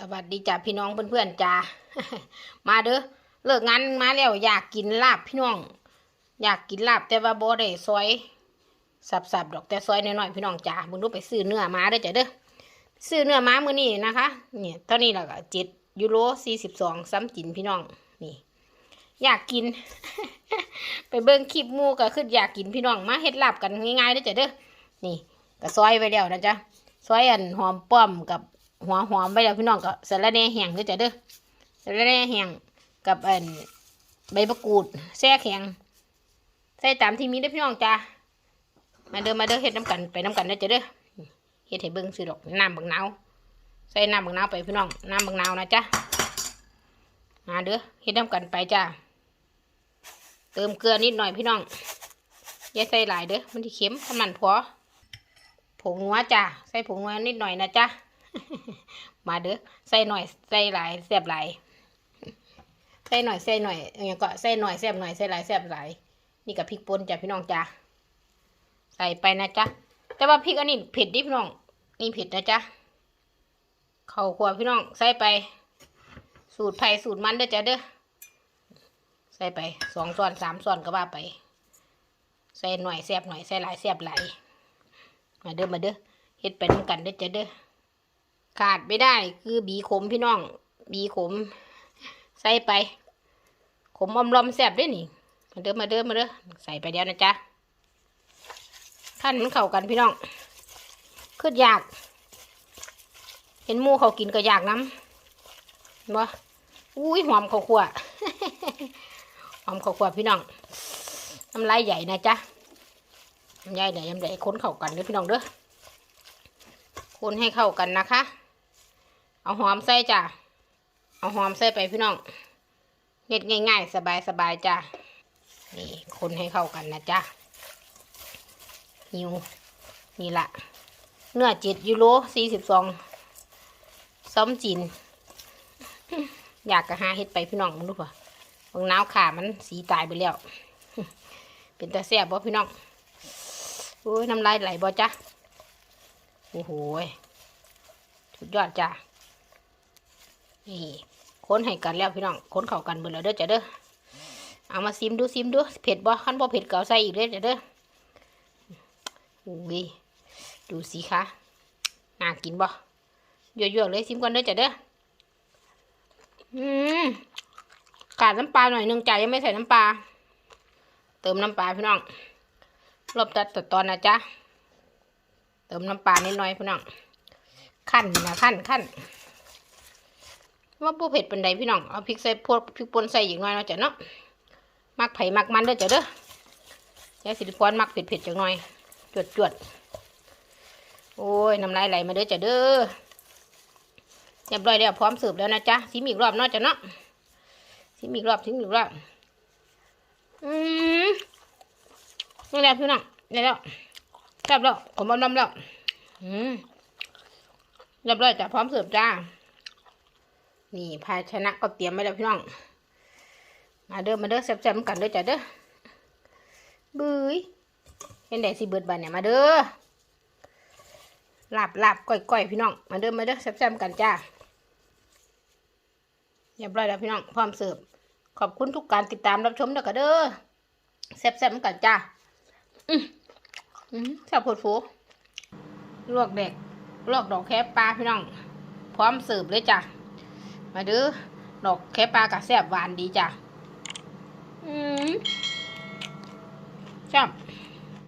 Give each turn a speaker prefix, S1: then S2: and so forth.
S1: สวัสดีจ้าพี่น้องเพื่อนๆจ้ามาเด้อเลิกงานมาแล้วอยากกินลาบพี่น้อง อยากกินลาบแต่ว่าบ่ได้ซอย สับๆดอกแต่ซอยน้อยๆพี่น้องจ้ามึงดูไปซื้อเนื้อมาเด้อจ้าเด้อซื้อเนื้อมามื้อนี้นะคะเนี่ยตอนนี้เราก็เจ็ดยูโรสี่สิบสองซ้ำจินพี่น้องนี่ อยากกิน ไปเบิ่งคลิปมูก็คืออยากกินพี่น้องมาเฮ็ดลาบกันง่ายๆเด้อจ้าเด้อนี่ก็ซอยไว้แล้วนะจ๊ะซอยอันหอมป้อมกับ หัวหอมไปแล้วพี่น้องก็สะระแหน่แห้งเด้อจ้ะเด้อสะระแหน่แห้งกับอันใบมะกรูดแซ่แข็งใส่ตามที่มีเด้พี่น้องจ้ามาเด้อมาเด้อเฮ็ดน้ำกันไปน้ำกันเด้จ้ะเด้อเฮ็ดให้เบิ่งสิดอกน้ำบักนาวใส่น้ำบักนาวไปพี่น้องน้ำบักนาวนะจ้ะมาเด้อเฮ็ดน้ำกันไปจ้าเติมเกลือนิดหน่อยพี่น้องอย่าใส่หลายเด้อมันที่เค็มทำมันพอผงนัวจ้าใส่ผงนัวนิดหน่อยนะจ้า มาเด้อใส่หน่อยใส่หลายแซ่บหลายใส่หน่อยใส่หน่อยอย่างก็ใส่หน่อยแซ่บหน่อยใส่หลายแซ่บหลายนี่กับพริกป่นจ้ะพี่น้องจ้ะใส่ไปนะจ๊ะแต่ว่าพริกอันนี้เผ็ดดิพี่น้องนี่เผ็ดนะจ๊ะข้าวคั่วพี่น้องใส่ไป สูตรไผ่สูตรมันเด้อจ้ะเด้อใส่ไปสองส่วนสามส่วนก็ว่าไป ใส่หน่อยแซ่บหน่อยใส่หลายแซ่บหลายมาเด้อมาเด้อเฮ็ดไปน้ำกันเด้อจ้ะเด้อ ขาดไม่ได้คือบีขมพี่น้อง บีขม ใส่ไป ขมอมลอมแซ่บด้วยนี่มาเด้อมาเด้อมาเด้อใส่ไปเดียวนะจ๊ะท่านมันเข้ากันพี่น้องคืออยาก เห็นหมูเขากินก็อยากน้ำเห็นบ่อุ้ยหอมข้าวคั่วหอมข้าวคั่วพี่น้องน้ำลายใหญ่นะจ๊ะน้ำลายใหญ่น้ำใหญ่ค้นเข้ากันเด้อพี่น้องเด้อคนให้เข้ากันนะคะ เอาหอมใส่จ้ะ เอาหอมใส่ไปพี่น้องเฮ็ดง่าย ๆ สบายๆจ้ะ นี่คนให้เข้ากันนะจ้ะหิวนี่ละเนื้อจิตยูโรสี่สิบสองซ้อมจีน อยากกระหาเฮ็ดไปพี่น้องมึงดูป่ะบางน้าวขามันสีตายไปแล้ว เป็นตาแซ่บบ่พี่น้องโอ้ยน้ำลายไหลบ่จ้ะโอ้โหยสุดยอดจ้ะ นี่ค้นให้กันแล้วพี่น้องค้นเข้ากันเบิดแล้วเด้อจ้ะเด้อเอามาซิมดูซิมดูเผ็ดบ่ขั้นบ่เผ็ดเก่าใส่อีกเด้อจ้ะเด้ออุ้ยดูสิคะน่ากินบ่ยั่วๆเลยซิมก่อนเด้อจ้ะเด้ออืมขาดน้ำปลาหน่อยนึงจ้ะยังไม่ใส่น้ำปลาเติมน้ำปลาพี่น้องรอบตัดตัดตอนนะจ๊ะเติมน้ำปลานิดหน่อยพี่น้องขั้นนะขั้นขั้น ว่าปูเผ็ดเป็นใดพี่น้อง เอาพริกใส่พวกพริกป่นใส่อีกหน่อยเนาะจ้ะเนาะมักไผ่มักมันเด้อจ้ะเด้อยายสิริพรมักเผ็ดเผ็ดจังหน่อย จวดจวดโอ้ยน้ำลายไหลมาเด้อจ้ะเด้อเรียบร้อยแล้วพร้อมเสิร์ฟแล้วนะจ๊ะซิมอีกรอบเนาะจ้ะเนาะซิมอีกรอบซิมอีกรอบอืมนี่แหละพี่น้องนี่แล้วแซ่บแล้วผมบำลำแล้วอืมเรียบร้อยจ้ะพร้อมเสิร์ฟจ้า นี่ภาชนะก็เตรียมไว้แล้วพี่น้อง มาเด้อมาเด้อแซ่บๆกันเด้อจ้ะเด้อบุ้ยเป็นไดสิเบิดบานเนี่ยมาเด้อลาบลาบก้อยก้อยพี่น้อง มาเด้อมาเด้อแซ่บๆกันจ้าเรียบร้อยแล้วพี่น้องพร้อมเสิร์ฟขอบคุณทุกการติดตามรับชมเด้อกันเด้อแซ่บๆกันจ้าอืมอืมแซ่บโพดโฟลวกเด็กลวกดอกแคบปลาพี่น้อง พร้อมเสิร์ฟเลยจ้ะ มาดูดอกแคปปากระแซบหวานดีจ้ะ อืมชอบ